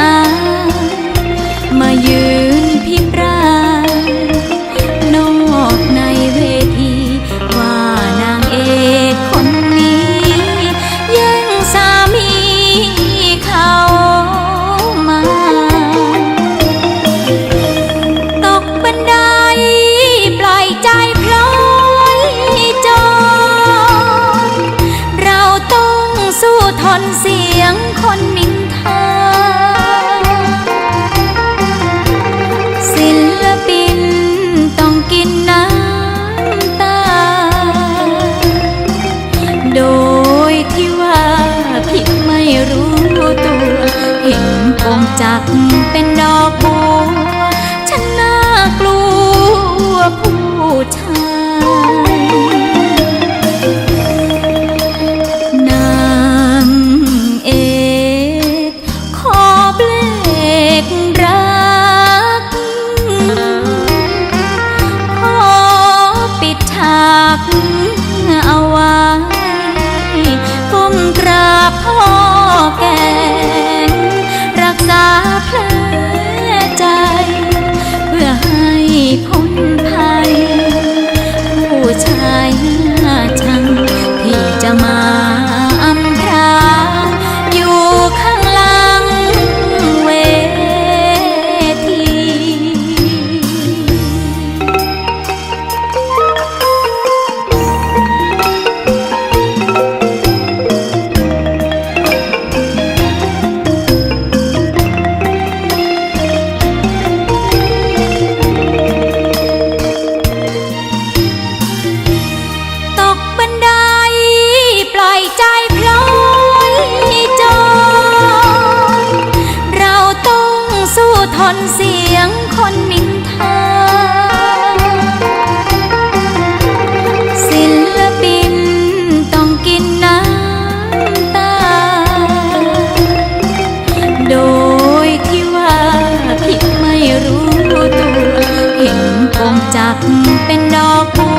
อายมายืนพิปรายนอกในเวที ว่านางเอกคนนี้ แย่งสามีเขามา ตกบันไดปล่อยใจพลอยจอเราต้องสู้ทนเสียงคนนินทา ห็นกงจักเป็นดอกบัวฉันน่ากลัวผู้ชายนางเอกขอเบรกรัก ขอปิดฉากเอาไว้ก้มกราบพ่อายหน้าชังที่จะมา นเสียงคนนินทา ศิลปินต้องกินน้ำตา โดยที่ว่าผิดไม่รู้ตัว เห็นผมจักเป็นดอกบัว